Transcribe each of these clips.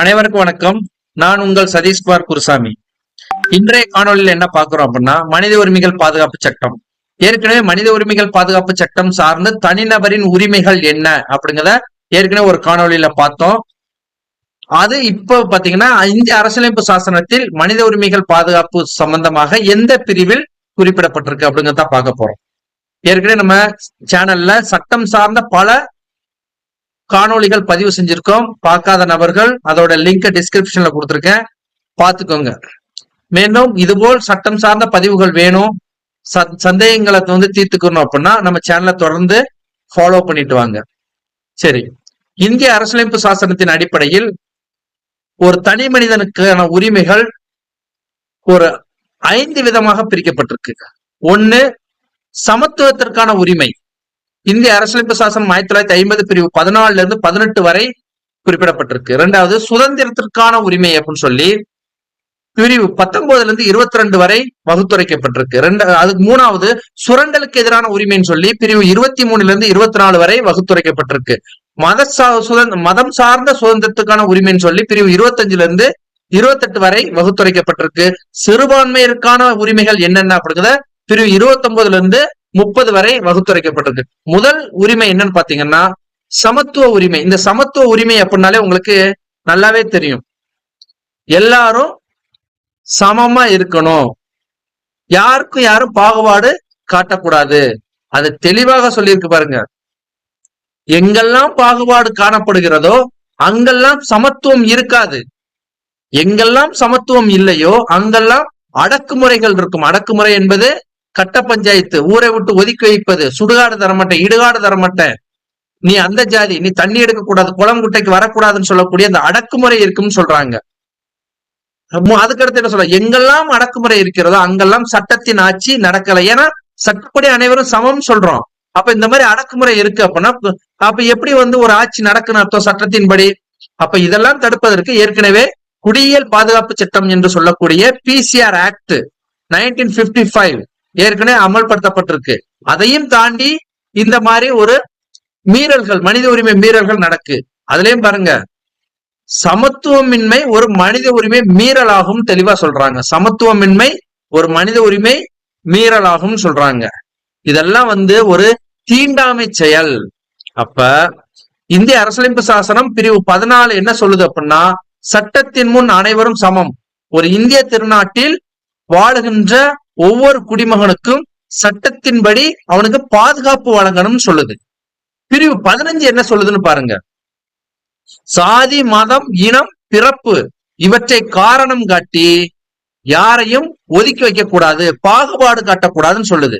அனைவருக்கும் வணக்கம். நான் உங்கள் சதீஷ்குமார் குருசாமி. இன்றைய காணொலியில் என்ன பார்க்கிறோம் அப்படின்னா மனித உரிமைகள் பாதுகாப்பு சட்டம். ஏற்கனவே மனித உரிமைகள் பாதுகாப்பு சட்டம் சார்ந்து தனிநபரின் உரிமைகள் என்ன அப்படிங்கிறத ஏற்கனவே ஒரு காணொலியில பார்த்தோம். அது இப்போ பாத்தீங்கன்னா இந்திய அரசியலமைப்பு சாசனத்தில் மனித உரிமைகள் பாதுகாப்பு சம்பந்தமாக எந்த பிரிவில் குறிப்பிடப்பட்டிருக்கு அப்படிங்கிறத பார்க்க போறோம். ஏற்கனவே நம்ம சேனல்ல சட்டம் சார்ந்த பல காணொளிகள் பதிவு செஞ்சிருக்கோம். பார்க்காத நபர்கள் அதோட லிங்கை டிஸ்கிரிப்ஷன்ல கொடுத்துருக்கேன். பார்த்துக்கோங்க. மேலும் இதுபோல் சட்டம் சார்ந்த பதிவுகள் வேணும். சந்தேகங்களை வந்து தீர்த்துக்கணும் அப்படின்னா நம்ம சேனலை தொடர்ந்து ஃபாலோ பண்ணிட்டு வாங்க. சரி. இந்திய அரசியலமைப்பு சாசனத்தின் அடிப்படையில் ஒரு தனி மனிதனுக்கான உரிமைகள் ஒரு ஐந்து விதமாக பிரிக்கப்பட்டிருக்கு. ஒன்னு சமத்துவத்திற்கான உரிமை. இந்திய அரசியலமைப்பு சாசனம் ஆயிரத்தி தொள்ளாயிரத்தி ஐம்பது பிரிவு பதினாலுல இருந்து பதினெட்டு வரை குறிப்பிடப்பட்டிருக்கு. இரண்டாவது சுதந்திரத்திற்கான உரிமை அப்படின்னு சொல்லி பிரிவு பத்தொன்பதுல இருந்து இருபத்தி ரெண்டு வரை வகுத்துரைக்கப்பட்டிருக்கு. ரெண்டு அதுக்கு மூணாவது சுரண்டலுக்கு எதிரான உரிமைன்னு சொல்லி பிரிவு இருபத்தி மூணுல இருந்து இருபத்தி நாலு வரை வகுத்துரைக்கப்பட்டிருக்கு. மத சா- சுதந்திர மதம் சார்ந்த சுதந்திரத்துக்கான உரிமைன்னு சொல்லி பிரிவு இருபத்தஞ்சுல இருந்து இருபத்தெட்டு வரை வகுத்துரைக்கப்பட்டிருக்கு. சிறுபான்மையருக்கான உரிமைகள் என்னென்ன அப்படிங்கிறத பிரிவு இருபத்தி ஒன்பதுல இருந்து முப்பது வரை வகுத்துரைக்கப்பட்டிருக்கு முதல் உரிமை என்னன்னு பாத்தீங்கன்னா சமத்துவ உரிமை. இந்த சமத்துவ உரிமை அப்படின்னாலே உங்களுக்கு நல்லாவே தெரியும். எல்லாரும் சமமா இருக்கணும். யாருக்கும் யாரும் பாகுபாடு காட்டக்கூடாது. அது தெளிவாக சொல்லியிருக்கு பாருங்க. எங்கெல்லாம் பாகுபாடு காணப்படுகிறதோ அங்கெல்லாம் சமத்துவம் இருக்காது. எங்கெல்லாம் சமத்துவம் இல்லையோ அங்கெல்லாம் அடக்குமுறைகள் இருக்கும். அடக்குமுறை என்பது கட்ட பஞ்சாயத்து ஊரை விட்டு ஒதுக்கி வைப்பது சுடுகாடு தரமாட்டேன் இடுகாடு தரமாட்டேன் நீ அந்த ஜாதி நீ தண்ணி எடுக்க கூடாது குளம் குட்டைக்கு வரக்கூடாதுன்னு சொல்லக்கூடிய அந்த அடக்குமுறை இருக்குன்னு சொல்றாங்க. அதுக்கடுத்து என்ன சொல்ற எங்கெல்லாம் அடக்குமுறை இருக்கிறதோ அங்கெல்லாம் சட்டத்தின் ஆட்சி நடக்கல. ஏன்னா சட்டப்படி அனைவரும் சமம் சொல்றோம். அப்ப இந்த மாதிரி அடக்குமுறை இருக்கு அப்படின்னா அப்ப- அப்ப எப்படி வந்து ஒரு ஆட்சி நடக்கணும் அர்த்தம் சட்டத்தின்படி? அப்ப இதெல்லாம் தடுப்பதற்கு ஏற்கனவே குடியியல் பாதுகாப்பு சட்டம் என்று சொல்லக்கூடிய PCR act nineteen fifty five ஏற்கனவே அமல்படுத்தப்பட்டிருக்கு. அதையும் தாண்டி இந்த மாதிரி ஒரு மீறல்கள் மனித உரிமை மீறல்கள் நடக்கு. அதுலயும் பாருங்க. சமத்துவமின்மை ஒரு மனித உரிமை மீறலாகும் தெளிவா சொல்றாங்க. சமத்துவமின்மை ஒரு மனித உரிமை மீறலாகும் சொல்றாங்க. இதெல்லாம் வந்து ஒரு தீண்டாமை செயல். அப்ப இந்திய அரசியலமைப்பு சாசனம் பிரிவு பதினாலு என்ன சொல்லுது அப்படின்னா சட்டத்தின் முன் அனைவரும் சமம். ஒரு இந்திய திருநாட்டில் வாழுகின்ற ஒவ்வொரு குடிமகனுக்கும் சட்டத்தின்படி அவனுக்கு பாதுகாப்பு வழங்கணும்னு சொல்லுது. பிரிவு பதினஞ்சு என்ன சொல்லுதுன்னு பாருங்க. சாதி மதம் இனம் பிறப்பு இவற்றை காரணம் காட்டி யாரையும் ஒதுக்கி வைக்க கூடாது பாகுபாடு காட்டக்கூடாதுன்னு சொல்லுது.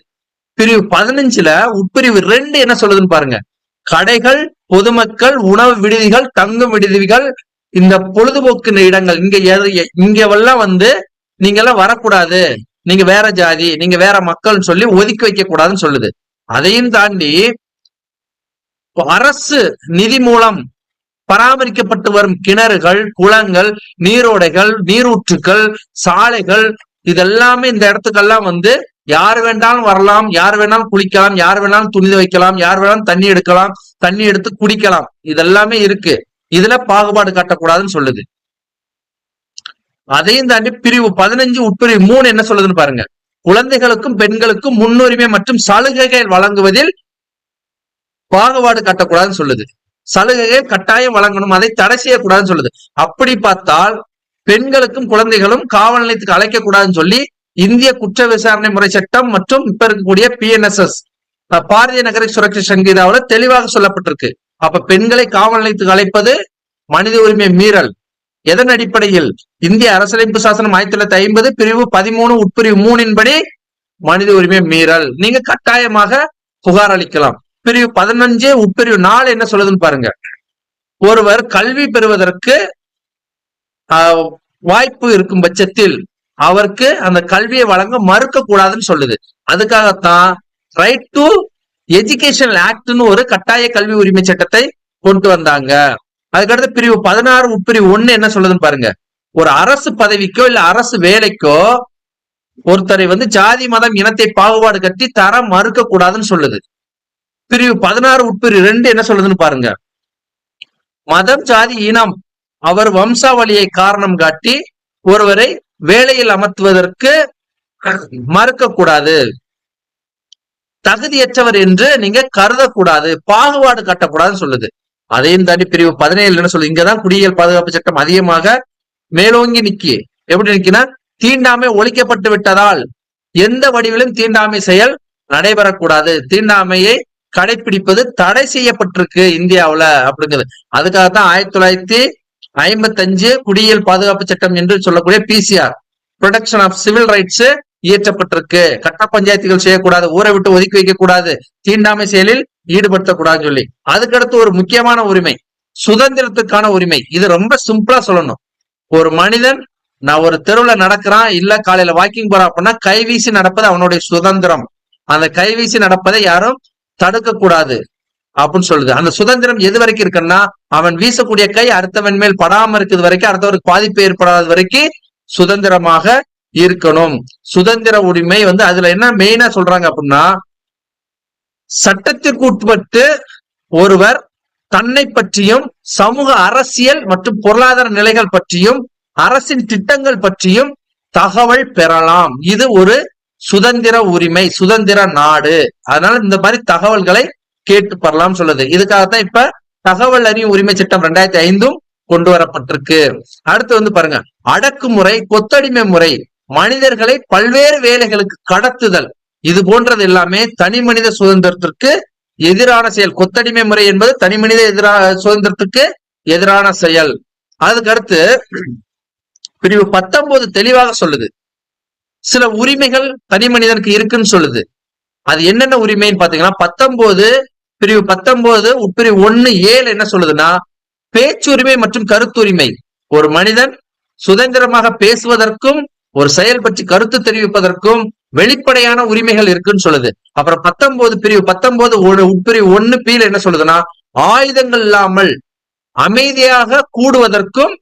பிரிவு பதினஞ்சுல உட்பிரிவு ரெண்டு என்ன சொல்லுதுன்னு பாருங்க. கடைகள் பொதுமக்கள் உணவு விடுதிகள் தங்கும் விடுதிகள் இந்த பொழுதுபோக்கு இடங்கள் இங்க எது- இங்கெல்லாம் வந்து நீங்க எல்லாம் வரக்கூடாது. நீங்க வேற ஜாதி நீங்க வேற மக்கள்னு சொல்லி ஒதுக்கி வைக்க கூடாதுன்னு சொல்லுது. அதையும் தாண்டி அரசு நிதி மூலம் பராமரிக்கப்பட்டு வரும் கிணறுகள் குளங்கள் நீரோடைகள் நீரூற்றுக்கள் சாலைகள் இதெல்லாமே இந்த இடத்துக்கெல்லாம் வந்து யார் வேண்டாலும் வரலாம் யார் வேணாலும் குளிக்கலாம் யார் வேணாலும் துணி வைக்கலாம் யார் வேணாலும் தண்ணி எடுக்கலாம் தண்ணி எடுத்து குடிக்கலாம். இதெல்லாமே இருக்கு. இதுல பாகுபாடு காட்டக்கூடாதுன்னு சொல்லுது. அதையும் தாண்டி பிரிவு பதினஞ்சு உட்பிரிவு மூணு என்ன சொல்லுதுன்னு பாருங்க. குழந்தைகளுக்கும் பெண்களுக்கும் முன்னுரிமை மற்றும் சலுகைகள் வழங்குவதில் பாகுபாடு கட்டக்கூடாதுன்னு சொல்லுது. சலுகைகள் கட்டாயம் வழங்கணும் அதை தடை செய்யக்கூடாதுன்னு சொல்லுது. அப்படி பார்த்தால் பெண்களுக்கும் குழந்தைகளும் காவல் நிலையத்துக்கு அழைக்க கூடாதுன்னு சொல்லி இந்திய குற்ற விசாரணை முறை சட்டம் மற்றும் இப்ப இருக்கக்கூடிய பிஎன்எஸ்எஸ் பாரதிய நகர சுரட்சி சங்கீதாவில தெளிவாக சொல்லப்பட்டிருக்கு. அப்ப பெண்களை காவல் நிலையத்துக்கு அழைப்பது மனித உரிமை மீறல். எதன் அடிப்படையில்? இந்திய அரசியலமைப்பு சாசனம் ஆயிரத்தி தொள்ளாயிரத்தி ஐம்பது பிரிவு பதிமூணு உட்பிரிவு மூணின்படி மனித உரிமை மீறல். நீங்க கட்டாயமாக புகார் அளிக்கலாம். பிரிவு பதினஞ்சு உட்பிரிவு நாலு என்ன சொல்லுதுன்னு பாருங்க. ஒருவர் கல்வி பெறுவதற்கு ஆஹ், வாய்ப்பு இருக்கும் பட்சத்தில் அவருக்கு அந்த கல்வியை வழங்க மறுக்க கூடாதுன்னு சொல்லுது. அதுக்காகத்தான் ரைட் டு எஜுகேஷன் ஆக்ட்னு ஒரு கட்டாய கல்வி உரிமை சட்டத்தை கொண்டு வந்தாங்க. அதுக்கடுத்து பிரிவு பதினாறு உட்பிரிவு ஒண்ணு என்ன சொல்லுதுன்னு பாருங்க. ஒரு அரசு பதவிக்கோ இல்ல அரசு வேலைக்கோ ஒருத்தரை வந்து ஜாதி மதம் இனத்தை பாகுபாடு கட்டி தர மறுக்க கூடாதுன்னு சொல்லுது. பிரிவு பதினாறு உட்பிரிவு ரெண்டு என்ன சொல்லுதுன்னு பாருங்க. மதம் ஜாதி இனம் அவர் வம்சாவளியை காரணம் காட்டி ஒருவரை வேலையில் அமர்த்துவதற்கு மறுக்க கூடாது தகுதியற்றவர் என்று நீங்க கருதக்கூடாது பாகுபாடு கட்டக்கூடாதுன்னு சொல்லுது. அதையும் தாண்டி பிரிவு பதினேழு என்ன சொல்லுது? இங்கதான் குடியியல் பாதுகாப்பு சட்டம் அதிகமாக மேலோங்கி நிக்கி எப்படி நிக்கினா தீண்டாமை ஒழிக்கப்பட்டு விட்டதால் எந்த வடிவிலும் தீண்டாமை செயல் நடைபெறக்கூடாது. தீண்டாமையை கடைபிடிப்பது தடை செய்யப்பட்டிருக்கு இந்தியாவுல அப்படிங்கிறது. அதுக்காகத்தான் ஆயிரத்தி தொள்ளாயிரத்தி ஐம்பத்தஞ்சு குடியியல் பாதுகாப்பு சட்டம் என்று சொல்லக்கூடிய PCR protection of civil rights இயற்றப்பட்டிருக்கு. கட்ட பஞ்சாயத்துகள் செய்யக்கூடாது ஊரை விட்டு ஒதுக்கி வைக்க கூடாது தீண்டாமை செயலில் ஈடுபடுத்தக்கூடாதுன்னு சொல்லி. அதுக்கடுத்து ஒரு முக்கியமான உரிமை சுதந்திரத்துக்கான உரிமை. இது ரொம்ப சிம்பிளா சொல்லணும். ஒரு மனிதன் நான் ஒரு தெருவுல நடக்கிறான் இல்ல காலையில வாக்கிங் போறான் அப்படின்னா கைவீசி நடப்பது அவனுடைய சுதந்திரம். அந்த கைவீசி நடப்பதை யாரும் தடுக்க கூடாது அப்படின்னு சொல்லுது. அந்த சுதந்திரம் எது வரைக்கும் இருக்குன்னா அவன் வீசக்கூடிய கை அடுத்தவன் மேல் படாம இருக்குது வரைக்கும் அடுத்தவருக்கு பாதிப்பு ஏற்படாத வரைக்கும் சுதந்திரமாக இருக்கணும். சுதந்திர உரிமை வந்து அதுல என்ன மெயினா சொல்றாங்க அப்படின்னா சட்டத்திற்கு உட்பட்டு ஒருவர் தன்னை பற்றியும் சமூக அரசியல் மற்றும் பொருளாதார நிலைகள் பற்றியும் அரசின் திட்டங்கள் பற்றியும் தகவல் பெறலாம். இது ஒரு சுதந்திர உரிமை சுதந்திர நாடு. அதனால இந்த மாதிரி தகவல்களை கேட்டு பெறலாம் சொல்லுது. இதுக்காகத்தான் இப்ப தகவல் அறியும் உரிமை சட்டம் ரெண்டாயிரத்தி ஐந்தும் கொண்டு வரப்பட்டிருக்கு. அடுத்து வந்து பாருங்க. அடக்குமுறை கொத்தடிமை முறை மனிதர்களை பல்வேறு வேலைகளுக்கு கடத்துதல். இது போன்றது எல்லாமே தனி மனித சுதந்திரத்திற்கு எதிரான செயல். கொத்தடிமை முறை என்பது தனி மனித எதிரான சுதந்திரத்துக்கு எதிரான செயல். அதுக்கு அடுத்து பிரிவு பத்தொன்பது தெளிவாக சொல்லுது. சில உரிமைகள் தனி மனிதனுக்கு இருக்குன்னு சொல்லுது. அது என்னென்ன உரிமைன்னு பாத்தீங்கன்னா பத்தொன்பது பிரிவு பத்தொன்பது உட்பிரிவு ஒன்னு ஏழு என்ன சொல்லுதுன்னா பேச்சுரிமை மற்றும் கருத்துரிமை. ஒரு மனிதன் சுதந்திரமாக பேசுவதற்கும் ஒரு செயல் பற்றி கருத்து தெரிவிப்பதற்கும் வெளிப்படையான உரிமைகள் இருக்குன்னு சொல்லுது. அப்புறம் பத்தொன்பது பிரிவு பத்தொன்பது ஒரு உட்பிரிவு ஒண்ணு பீல என்ன சொல்லுதுன்னா ஆயுதங்கள் இல்லாமல் அமைதியாக கூடுவதற்கும்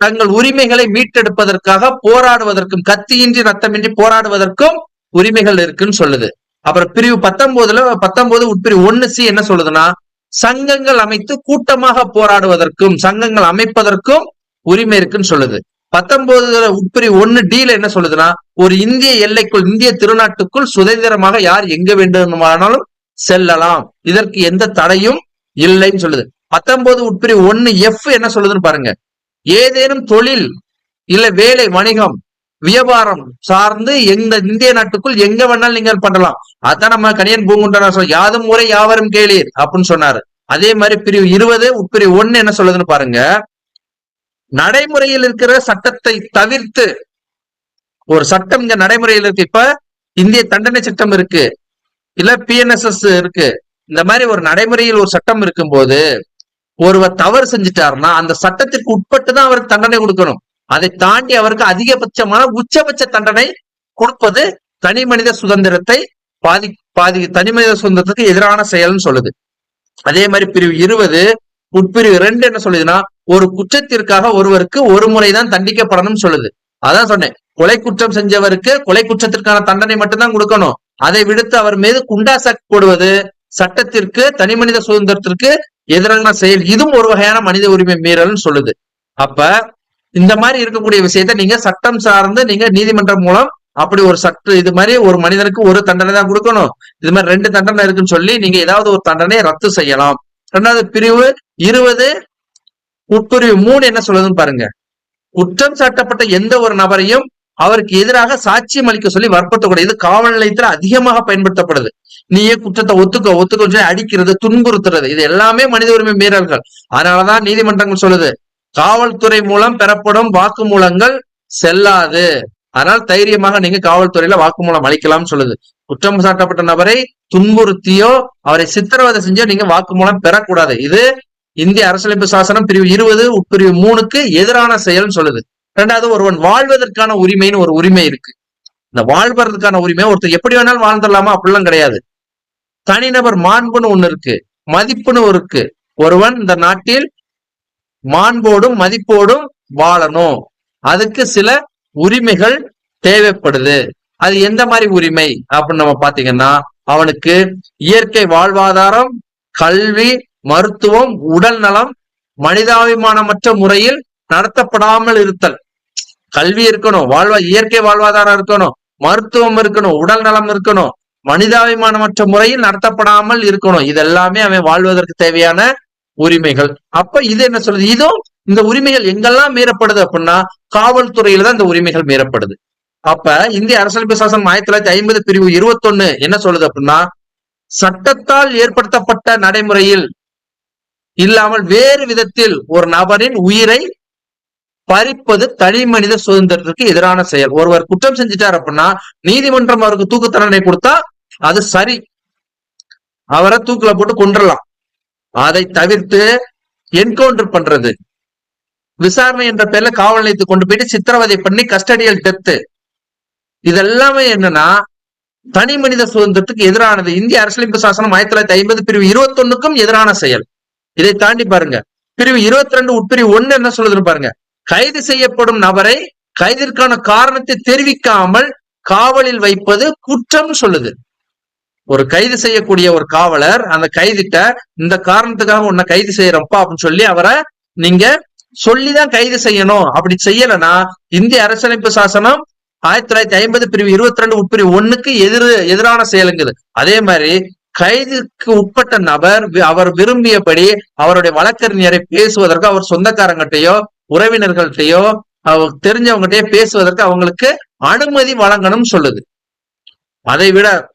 தங்கள் உரிமைகளை மீட்டெடுப்பதற்காக போராடுவதற்கும் கத்தியின்றி ரத்தமின்றி போராடுவதற்கும் உரிமைகள் இருக்குன்னு சொல்லுது. அப்புறம் பிரிவு பத்தொன்பதுல பத்தொன்பது உட்பிரிவு ஒன்னு சி என்ன சொல்லுதுன்னா சங்கங்கள் அமைத்து கூட்டமாக போராடுவதற்கும் சங்கங்கள் அமைப்பதற்கும் உரிமை இருக்குன்னு சொல்லுது. பத்தொன்பதுல உட்பிரி ஒன்னு டீல என்ன சொல்லுதுன்னா ஒரு இந்திய எல்லைக்குள் இந்திய திருநாட்டுக்குள் சுதந்திரமாக யார் எங்க வேண்டுமானாலும் செல்லலாம். இதற்கு எந்த தடையும் இல்லைன்னு சொல்லுது. பத்தொன்பது உட்பிரி ஒன்னு எஃப் என்ன சொல்லுதுன்னு பாருங்க. ஏதேனும் தொழில் இல்ல வேலை வணிகம் வியாபாரம் சார்ந்து எந்த இந்திய நாட்டுக்குள் எங்க வேணாலும் நீங்கள் பண்ணலாம். அதான் நம்ம கணியன் பூங்குண்டனா சொல்ல யாதும் முறை யாவரும் கேளீர் அப்படின்னு சொன்னாரு. அதே மாதிரி பிரிவு இருபது உட்பிரிவு ஒன்னு என்ன சொல்லுதுன்னு பாருங்க. நடைமுறையில் இருக்கிற சட்டத்தை தவிர்த்து ஒரு சட்டம் இங்க நடைமுறையில் இருக்கு. இப்ப இந்திய தண்டனை சட்டம் இருக்கு. இல்ல பிஎன்எஸ்எஸ் இருக்கு. இந்த மாதிரி ஒரு நடைமுறையில் ஒரு சட்டம் இருக்கும்போது ஒருவர் தவறு செஞ்சுட்டாருன்னா அந்த சட்டத்திற்கு உட்பட்டு தான் அவருக்கு தண்டனை கொடுக்கணும். அதை தாண்டி அவருக்கு அதிகபட்சமான உச்சபட்ச தண்டனை கொடுப்பது தனி மனித சுதந்திரத்தை பாதி பாதி தனி மனித சுதந்திரத்துக்கு எதிரான செயல்னு சொல்லுது. அதே மாதிரி பிரிவு இருபது உட்பிரிவு ரெண்டு என்ன சொல்லுதுன்னா ஒரு குற்றத்திற்காக ஒருவருக்கு ஒரு முறைதான் தண்டிக்கப்படணும்னு சொல்லுது. அதான் சொன்னேன். கொலை குற்றம் செஞ்சவருக்கு கொலை குற்றத்திற்கான தண்டனை மட்டும்தான் கொடுக்கணும். அதை விடுத்து அவர் மீது குண்டாச போடுவது சட்டத்திற்கு தனி மனித சுதந்திரத்திற்கு எதிரான செயல். இதுவும் ஒரு வகையான மனித உரிமை மீறல்னு சொல்லுது. அப்ப இந்த மாதிரி இருக்கக்கூடிய விஷயத்த நீங்க சட்டம் சார்ந்து நீங்க நீதிமன்றம் மூலம் அப்படி ஒரு சட்ட இது மாதிரி ஒரு மனிதனுக்கு ஒரு தண்டனை தான் கொடுக்கணும். இது மாதிரி ரெண்டு தண்டனை இருக்குன்னு சொல்லி நீங்க ஏதாவது ஒரு தண்டனையை ரத்து செய்யலாம். ரெண்டாவது பிரிவு இருபது உட்பிரிவு மூணு என்ன சொல்லுதுன்னு பாருங்க. குற்றம் சாட்டப்பட்ட எந்த ஒரு நபரையும் அவருக்கு எதிராக சாட்சியம் அளிக்க சொல்லி வற்புறுத்தக்கூடாது. இது காவல் நிலையத்துல அதிகமாக பயன்படுத்தப்படுது. நீயே குற்றத்தை ஒத்துக்க ஒத்துக்க சொல்லி அடிக்கிறது துன்புறுத்துறது. இது எல்லாமே மனித உரிமை மீறல்கள். அதனாலதான் நீதிமன்றங்கள் சொல்லுது. காவல்துறை மூலம் பெறப்படும் வாக்குமூலங்கள் செல்லாது. அதனால் தைரியமாக நீங்க காவல்துறையில வாக்குமூலம் அளிக்கலாம்னு சொல்லுது. குற்றம் சாட்டப்பட்ட நபரை துன்புறுத்தியோ அவரை சித்திரவதை செஞ்சோ நீங்க வாக்குமூலம் பெறக்கூடாது. இது இந்திய அரசியலமைப்பு சாசனம் பிரிவு இருபது உட்பிரிவு மூணுக்கு எதிரான செயல்னு சொல்லுது. ரெண்டாவது ஒருவன் வாழ்வதற்கான உரிமைன்னு ஒரு உரிமை இருக்கு. இந்த வாழ்வதற்கான உரிமை ஒருத்தர் எப்படி வேணாலும் வாழ்ந்துடலாமா? அப்படிலாம் கிடையாது. தனிநபர் மாண்புன்னு ஒண்ணு இருக்கு மதிப்புன்னு இருக்கு. ஒருவன் இந்த நாட்டில் மாண்போடும் மதிப்போடும் வாழணும். அதுக்கு சில உரிமைகள் தேவைப்படுது. அது எந்த மாதிரி உரிமை? அப்படின்னு நம்ம பாத்தீங்கன்னா அவனுக்கு இயற்கை வாழ்வாதாரம் கல்வி மருத்துவம் உடல் நலம் மனிதாபிமானமற்ற முறையில் நடத்தப்படாமல் இருத்தல். கல்வி இருக்கணும் வாழ்வா இயற்கை வாழ்வாதாரம் இருக்கணும் மருத்துவம் இருக்கணும் உடல் நலம் இருக்கணும் மனிதாபிமானமற்ற முறையில் நடத்தப்படாமல் இருக்கணும். இதெல்லாமே அவன் வாழ்வதற்கு தேவையான உரிமைகள். அப்ப இது என்ன சொல்றது? இதுவும் இந்த உரிமைகள் எங்கெல்லாம் மீறப்படுது அப்படின்னா காவல்துறையில தான் இந்த உரிமைகள் மீறப்படுது. அப்ப இந்திய அரசியலமைப்பு சாசனம் ஆயிரத்தி தொள்ளாயிரத்தி ஐம்பது பிரிவு இருபத்தொன்னு என்ன சொல்லுது அப்படின்னா சட்டத்தால் ஏற்படுத்தப்பட்ட நடைமுறையில் இல்லாமல் வேறு விதத்தில் ஒரு நபரின் உயிரை பறிப்பது தனி மனித சுதந்திரத்திற்கு எதிரான செயல். ஒருவர் குற்றம் செஞ்சிட்டார் அப்படின்னா நீதிமன்றம் அவருக்கு தூக்கு தண்டனை கொடுத்தா அது சரி. அவரை தூக்குல போட்டு கொன்றலாம். அதை தவிர்த்து என்கவுண்டர் பண்றது. விசாரணை என்ற பேர்ல காவல் நிலையத்துக்கு கொண்டு போயிட்டு சித்திரவதை பண்ணி கஸ்டடியல் டெத்து இதெல்லாமே என்னன்னா தனி மனித சுதந்திரத்துக்கு எதிரானது. இந்திய அரசியலமைப்பு சாசனம் ஆயிரத்தி தொள்ளாயிரத்தி ஐம்பது பிரிவு இருபத்தொன்னுக்கும் எதிரான செயல். இதை தாண்டி பாருங்க. பிரிவு இருபத்தி ரெண்டு உட்பிரிவு ஒண்ணு என்ன சொல்லுதுன்னு பாருங்க. கைது செய்யப்படும் நபரை கைதிற்கான காரணத்தை தெரிவிக்காமல் காவலில் வைப்பது குற்றம் சொல்லுது. ஒரு கைது செய்யக்கூடிய ஒரு காவலர் அந்த கைதிட்ட இந்த காரணத்துக்காக உன்னை கைது செய்யறப்பா அப்படின்னு சொல்லி அவரை நீங்க சொல்லிதான் கைது செய்யணும். அப்படி செய்யலைன்னா இந்திய அரசியலமைப்பு சாசனம் ஆயிரத்தி தொள்ளாயிரத்தி ஐம்பது பிரிவு இருபத்தி ரெண்டு உட்பிரிவு ஒண்ணுக்கு எதிர் எதிரான செயலுங்குது. அதே மாதிரி கைதுக்கு உட்பட்ட நபர் வி- அவர் விரும்பியபடி அவருடைய வழக்கறிஞரை பேசுவதற்கு அவர் சொந்தக்காரங்கிட்டையோ உறவினர்கள்ட்டையோ அவர் தெரிஞ்சவங்ககிட்டயோ பேசுவதற்கு அவங்களுக்கு அனுமதி வழங்கணும் சொல்லுது. அதை விட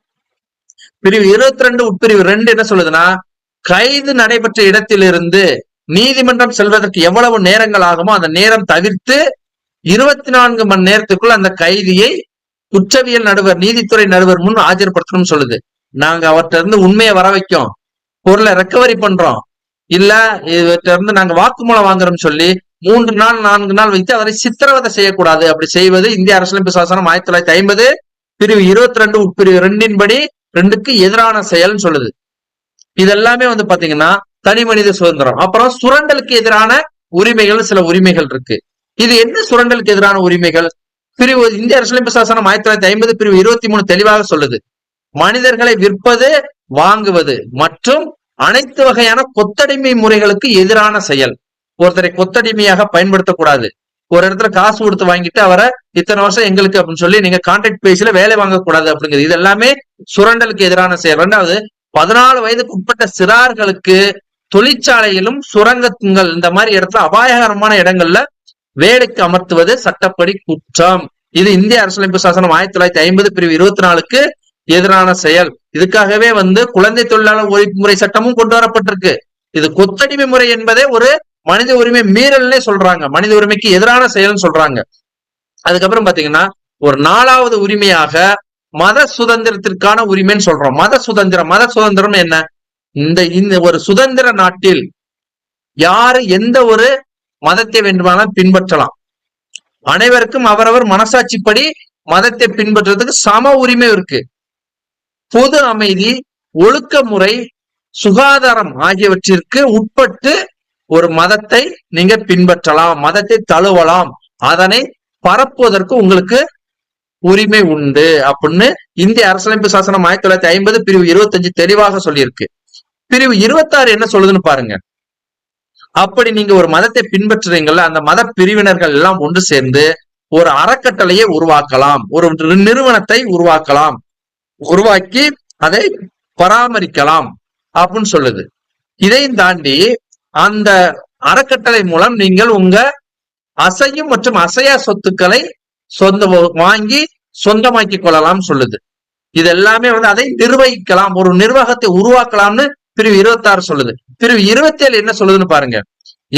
பிரிவு இருபத்தி ரெண்டு உட்பிரிவு ரெண்டு என்ன சொல்லுதுன்னா கைது நடைபெற்ற இடத்திலிருந்து நீதிமன்றம் செல்வதற்கு எவ்வளவு நேரங்கள் ஆகுமோ அந்த நேரம் தவிர்த்து இருபத்தி நான்கு மணி நேரத்துக்குள் அந்த கைதியை குற்றவியல் நடுவர் நீதித்துறை நடுவர் முன் ஆஜர்படுத்தணும்னு சொல்லுது. நாங்க அவர்கிட்ட இருந்து உண்மையை வர வைக்கோம். பொருளை ரெக்கவரி பண்றோம். இல்ல இவர்கிட்ட இருந்து நாங்க வாக்குமூலம் வாங்குறோம்னு சொல்லி மூன்று நாள் நான்கு நாள் வைத்து அதனை சித்திரவதை செய்யக்கூடாது. அப்படி செய்வது இந்திய அரசியலமைப்பு சாசனம் ஆயிரத்தி தொள்ளாயிரத்தி ஐம்பது பிரிவு இருபத்தி ரெண்டு உட்பிரிவு ரெண்டின் படி ரெண்டுக்கு எதிரான செயல்னு சொல்லுது. இதெல்லாமே வந்து பாத்தீங்கன்னா தனி மனித சுதந்திரம். அப்புறம் சுரண்டலுக்கு எதிரான உரிமைகள் சில உரிமைகள் இருக்கு. இது என்ன சுரண்டலுக்கு எதிரான உரிமைகள்? பிரிவு இந்திய அரசியலமைப்பு சாசனம் ஆயிரத்தி தொள்ளாயிரத்தி ஐம்பது பிரிவு இருபத்தி மூணு தெளிவாக சொல்லுது. மனிதர்களை விற்பது வாங்குவது மற்றும் அனைத்து வகையான கொத்தடிமை முறைகளுக்கு எதிரான செயல். ஒருத்தரை கொத்தடிமையாக பயன்படுத்தக்கூடாது. ஒரு இடத்துல காசு கொடுத்து வாங்கிட்டு அவரை இத்தனை வருஷம் எங்களுக்கு அப்படின்னு சொல்லி நீங்க கான்ட்ராக்ட் பேஸ்ல வேலை வாங்கக்கூடாது அப்படிங்கிறது. இது எல்லாமே சுரண்டலுக்கு எதிரான செயல். ரெண்டாவது பதினாலு வயதுக்கு உட்பட்ட சிறார்களுக்கு தொழிற்சாலையிலும் சுரங்கங்கள் இந்த மாதிரி இடத்துல அபாயகரமான இடங்கள்ல வேலைக்கு அமர்த்துவது சட்டப்படி குற்றம். இது இந்திய அரசியலமைப்பு சாசனம் ஆயிரத்தி தொள்ளாயிரத்தி ஐம்பது பிரிவு இருபத்தி நாலுக்கு எதிரான செயல். இதுக்காகவே வந்து குழந்தை தொழிலாளர் ஒழிப்புமுறை சட்டமும் கொண்டு வரப்பட்டிருக்கு. இது கொத்தடிமை முறை என்பதே ஒரு மனித உரிமை மீறல்னே சொல்றாங்க. மனித உரிமைக்கு எதிரான செயல்னு சொல்றாங்க. அதுக்கப்புறம் பாத்தீங்கன்னா ஒரு நாலாவது உரிமையாக மத சுதந்திரத்திற்கான உரிமைன்னு சொல்றோம். மத சுதந்திரம். மத சுதந்திரம் என்ன? இந்த இந்த ஒரு சுதந்திர நாட்டில் யாரு எந்த ஒரு மதத்தை வேண்டுமானாலும் பின்பற்றலாம். அனைவருக்கும் அவரவர் மனசாட்சிப்படி மதத்தை பின்பற்றுறதுக்கு சம உரிமை இருக்கு. பொது அமைதி ஒழுக்க முறை சுகாதாரம் ஆகியவற்றிற்கு உட்பட்டு ஒரு மதத்தை நீங்க பின்பற்றலாம் மதத்தை தழுவலாம். அதனை பரப்புவதற்கு உங்களுக்கு உரிமை உண்டு அப்படின்னு இந்திய அரசியலமைப்பு சாசனம் ஆயிரத்தி தொள்ளாயிரத்தி ஐம்பது பிரிவு இருபத்தஞ்சு தெளிவாக சொல்லியிருக்கு. பிரிவு இருபத்தாறு என்ன சொல்லுதுன்னு பாருங்க. அப்படி நீங்க ஒரு மதத்தை பின்பற்றுறீங்கல்ல அந்த மத பிரிவினர்கள் எல்லாம் ஒன்று சேர்ந்து ஒரு அறக்கட்டளையை உருவாக்கலாம் ஒரு நிறுவனத்தை உருவாக்கலாம். உருவாக்கி அதை பராமரிக்கலாம் அப்படின்னு சொல்லுது. இதையும் தாண்டி அந்த அறக்கட்டளை மூலம் நீங்கள் உங்க அசையும் மற்றும் அசையா சொத்துக்களை சொந்த வாங்கி சொந்தமாக்கி கொள்ளலாம் சொல்லுது. இது எல்லாமே வந்து அதை நிர்வகிக்கலாம். ஒரு நிர்வாகத்தை உருவாக்கலாம்னு பிரிவு இருபத்தாறு சொல்லுது. பிரிவு இருபத்தி ஏழு என்ன சொல்லுதுன்னு பாருங்க.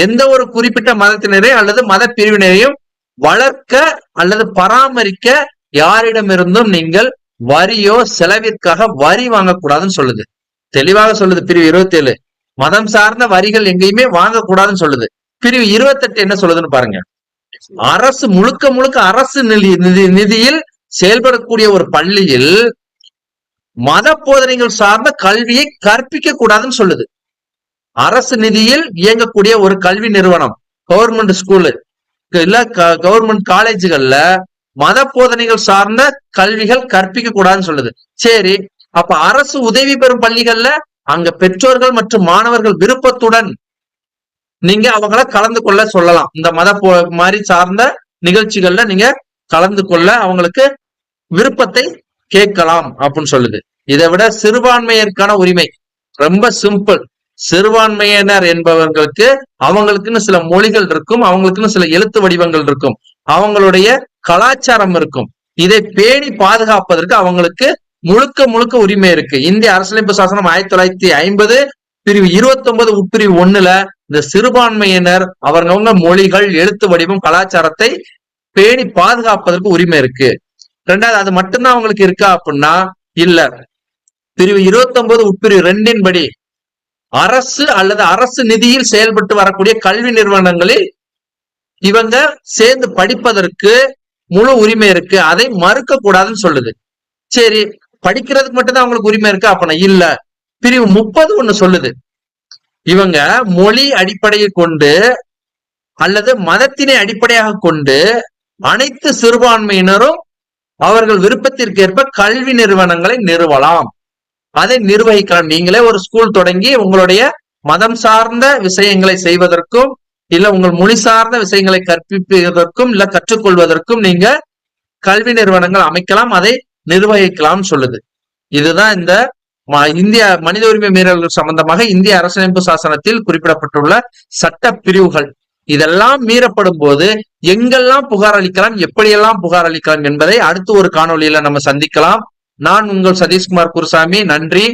எந்த ஒரு குறிப்பிட்ட மதத்தினரையும் அல்லது மத பிரிவினரையும் வளர்க்க அல்லது பராமரிக்க யாரிடமிருந்தும் நீங்கள் வரியோ செலவிற்காக வரி வாங்கக்கூடாதுன்னு சொல்லுது. தெளிவாக சொல்லுது பிரிவு இருபத்தி ஏழு மதம் சார்ந்த வரிகள் எங்கேயுமே வாங்கக்கூடாதுன்னு சொல்லுது. பிரிவு இருபத்தெட்டு என்ன சொல்லுதுன்னு பாருங்க. அரசு முழுக்க முழுக்க அரசு நிதி நிதி நிதியில் செயல்படக்கூடிய ஒரு பள்ளியில் மத போதனைகள் சார்ந்த கல்வியை கற்பிக்க கூடாதுன்னு சொல்லுது. அரசு நிதியில் இயங்கக்கூடிய ஒரு கல்வி நிறுவனம் கவர்மெண்ட் ஸ்கூலு. இல்ல கவர்மெண்ட் காலேஜுகள்ல மத போதனைகள் சார்ந்த கல்விகள் கற்பிக்க கூடாதுன்னு சொல்லுது. சரி அப்ப அரசு உதவி பெறும் பள்ளிகள்ல அங்க பெற்றோர்கள் மற்றும் மாணவர்கள் விருப்பத்துடன் நீங்க அவங்கள கலந்து கொள்ள சொல்லலாம். இந்த மத போ- மாதிரி சார்ந்த நிகழ்ச்சிகள்ல நீங்க கலந்து கொள்ள அவங்களுக்கு விருப்பத்தை கேட்கலாம் அப்படின்னு சொல்லுது. இதை விட சிறுபான்மையருக்கான உரிமை ரொம்ப சிம்பிள். சிறுபான்மையினர் என்பவர்களுக்கு அவங்களுக்குன்னு சில மொழிகள் இருக்கும் அவங்களுக்குன்னு சில எழுத்து வடிவங்கள் இருக்கும். அவங்களுடைய கலாச்சாரம் இருக்கும். இதை பேணி பாதுகாப்பதற்கு அவங்களுக்கு முழுக்க முழுக்க உரிமை இருக்கு. இந்திய அரசியலமைப்பு சாசனம் ஆயிரத்தி தொள்ளாயிரத்தி ஐம்பது பிரிவு இருபத்தி ஒன்பது உட்பிரிவு ஒண்ணுல இந்த சிறுபான்மையினர் அவங்கவுங்க மொழிகள் எழுத்து வடிவம் கலாச்சாரத்தை பேணி பாதுகாப்பதற்கு உரிமை இருக்கு. ரெண்டாவது அது மட்டும்தான் அவங்களுக்கு இருக்கா அப்படின்னா இல்ல. பிரிவு இருபத்தி ஒன்பது உட்பிரிவு ரெண்டின் படி அரசு அல்லது அரசு நிதியில் செயல்பட்டு வரக்கூடிய கல்வி நிறுவனங்களில் இவங்க சேர்ந்து படிப்பதற்கு முழு உரிமை இருக்கு. அதை மறுக்க கூடாதுன்னு சொல்லுது. சரி படிக்கிறதுக்கு மட்டும்தான் அவங்களுக்கு உரிமை இருக்கு? அப்பனா இல்ல. பிரிவு முப்பது ஒண்ணு சொல்லுது. இவங்க மொழி அடிப்படையை கொண்டு அல்லது மதத்தினை அடிப்படையாக கொண்டு அனைத்து சிறுபான்மையினரும் அவர்கள் விருப்பத்திற்கேற்ப கல்வி நிறுவனங்களை நிறுவலாம். அதை நிர்வகிக்கலாம். நீங்களே ஒரு ஸ்கூல் தொடங்கி உங்களுடைய மதம் சார்ந்த விஷயங்களை செய்வதற்கும் இல்ல உங்கள் மொழி சார்ந்த விஷயங்களை கற்பிப்பதற்கும் இல்ல கற்றுக்கொள்வதற்கும் நீங்க கல்வி நிறுவனங்கள் அமைக்கலாம் அதை நிர்வகிக்கலாம் சொல்லுது. இதுதான் இந்த ம- இந்திய மனித உரிமை மீறல்கள் சம்பந்தமாக இந்திய அரசமைப்பு சாசனத்தில் குறிப்பிடப்பட்டுள்ள சட்ட பிரிவுகள் இதெல்லாம் மீறப்படும் போது எங்கெல்லாம் புகார் அளிக்கலாம் எப்படியெல்லாம் புகார் அளிக்கலாம் என்பதை அடுத்து ஒரு காணொலியில நம்ம சந்திக்கலாம். நான் உங்கள் சதீஷ்குமார் குருசாமி நன்றி.